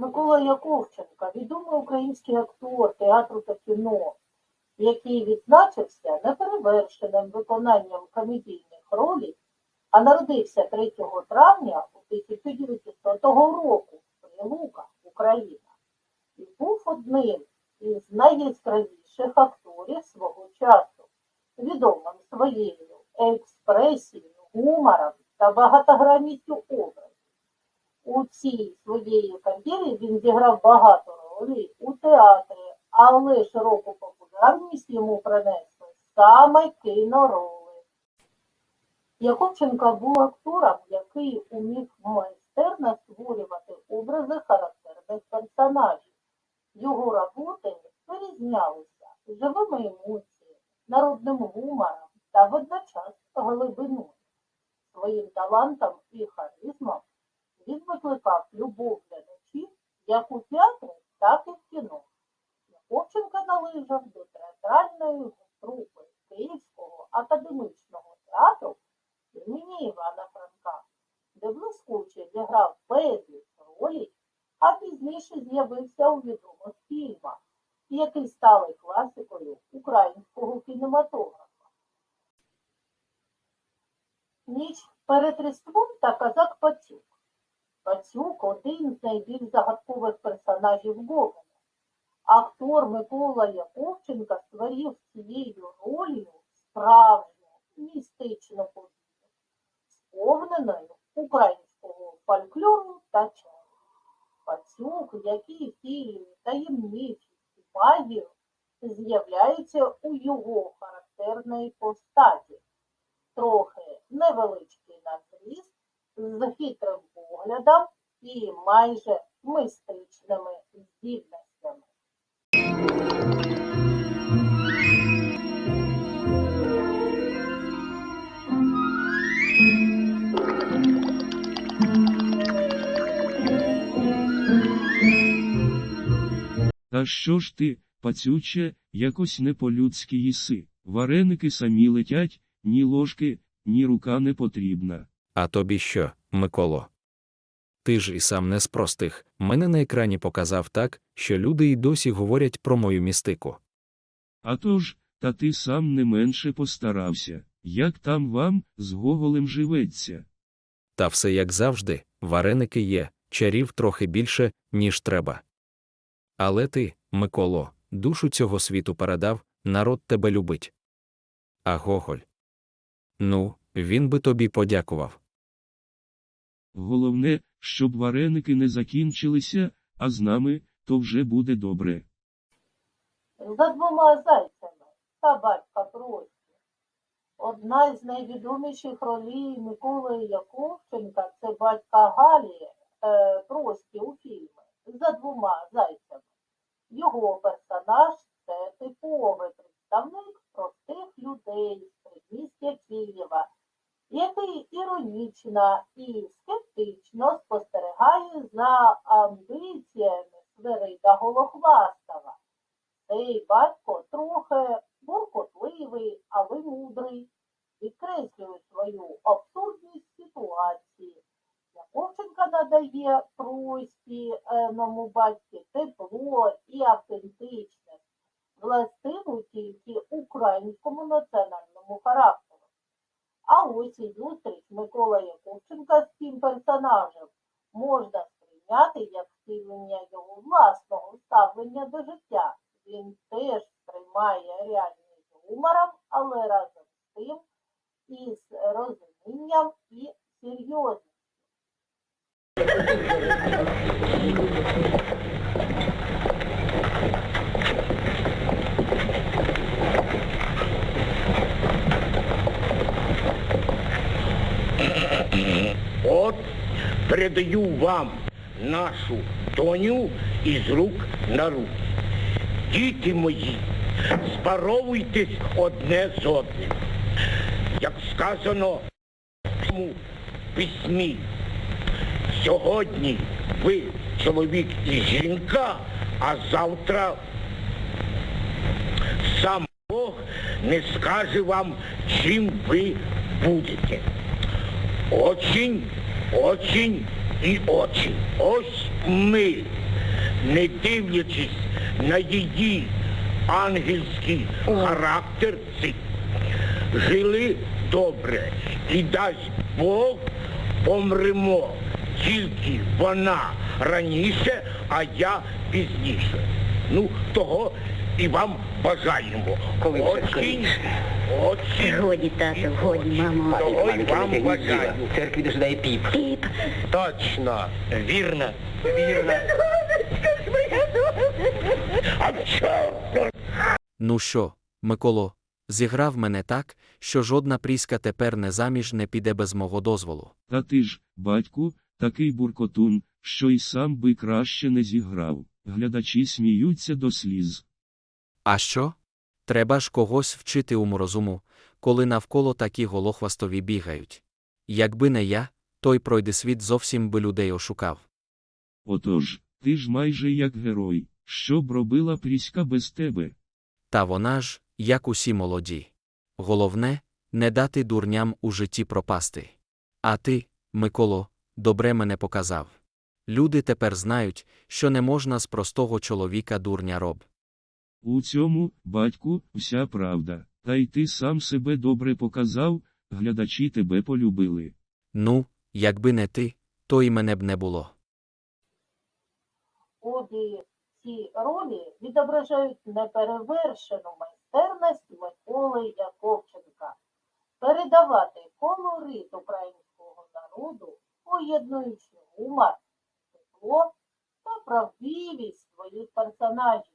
Микола Яковченка, відомий український актор театру та кіно, який відзначився неперевершеним виконанням комедійних ролей, а народився 3 травня 1900 року в Прилуках, Україна, і був одним із найяскравіших акторів свого часу, відомим своєю експресією, гумором та багатогранністю образів. У цій своєї кар'єрі він зіграв багато ролей у театрі, але широку популярність йому принесли саме кінороли. Яковченко був актором, який умів майстерно створювати образи характерних персонажів. Його роботи вирізнялися живими емоціями, народним гумором та водночас глибиною. Своїм талантом і він викликав любов глядачів як у театрі, так і в кіно. Яковченко належав до театральної трупи Київського академічного театру імені Івана Франка, де блискуче зіграв безліч ролей, а пізніше з'явився у відомих фільмах, які стали класикою українського кінематографа. Ніч перед Різдвом та казак Пацюк. Пацюк один з найбільш загадкових персонажів Гоголя. Актор Микола Яковченка створив цією ролью справжню містичну подію, сповненою українського фольклору та чару. Пацюк, який втілює таємничість магію, з'являється у його характерної постаті, трохи невеличкий на з хитрим поглядом і майже мистичними здібностями. Та що ж ти, пацюче, якось не по-людськи їси. Вареники самі летять, ні ложки, ні рука не потрібна. А тобі що, Миколо? Ти ж і сам не з простих. Мене на екрані показав так, що люди й досі говорять про мою містику. А то ж, та ти сам не менше постарався. Як там вам з Гоголем живеться? Та все як завжди, вареники є, чарів трохи більше, ніж треба. Але ти, Миколо, душу цього світу передав, народ тебе любить. А Гоголь? Ну, він би тобі подякував. Головне, щоб вареники не закінчилися, а з нами то вже буде добре. За двома зайцями та батька Прості. Одна із найвідоміших ролей Миколи Яковченка це батька Галі е, Прості у фільмі за двома зайцями. Його персонаж це типовий представник простих людей з предмістя Києва, який іронічно і скептично спостерігає за амбіціями Свирида Голохвастова. Цей батько трохи буркотливий, але мудрий, підкреслює свою абсурдність ситуації. Яковченка надає прості еному батьки тепло і автентичність, властиву тільки українському національному характеру. А ось і зустріч Микола Яковченка з цим персонажем можна сприйняти як втілення його власного ставлення до життя. Він теж сприймає реальність гумором, але разом з тим із розумінням і серйозністю. От передаю вам нашу доню із рук на руки. Діти мої, спаровуйтесь одне з одним. Як сказано в цьому письмі, сьогодні ви чоловік і жінка, а завтра сам Бог не скаже вам, чим ви будете. Очень, очень і очень. Ось ми не дивлячись на її ангельський характер, жили добре. І дасть Бог помремо. Тільки вона раніше, а я пізніше. Ну, того і вам бажаємо. Коли все Очень, очень. Годі, тату, годі, мамо. Того й вам бажаю. В церкві дожидає піп. Піп. Точно, вірно, вірно. А чорт! Ну що, Миколо, зіграв мене так, що жодна пріська тепер не заміж не піде без мого дозволу. Та ти ж, батьку, такий буркотун, що й сам би краще не зіграв. Глядачі сміються до сліз. А що? Треба ж когось вчити уму розуму, коли навколо такі голохвастові бігають. Якби не я, той пройде світ зовсім би людей ошукав. Отож, ти ж майже як герой, що б робила Пріська без тебе? Та вона ж, як усі молоді. Головне, не дати дурням у житті пропасти. А ти, Миколо, добре мене показав. Люди тепер знають, що не можна з простого чоловіка дурня роб. У цьому, батьку, вся правда. Та й ти сам себе добре показав, глядачі тебе полюбили. Ну, якби не ти, то й мене б не було. Обі ці ролі відображають неперевершену майстерність Миколи Яковченка передавати колорит українського народу, поєднуючи гумор, тепло та правдивість своїх персонажів.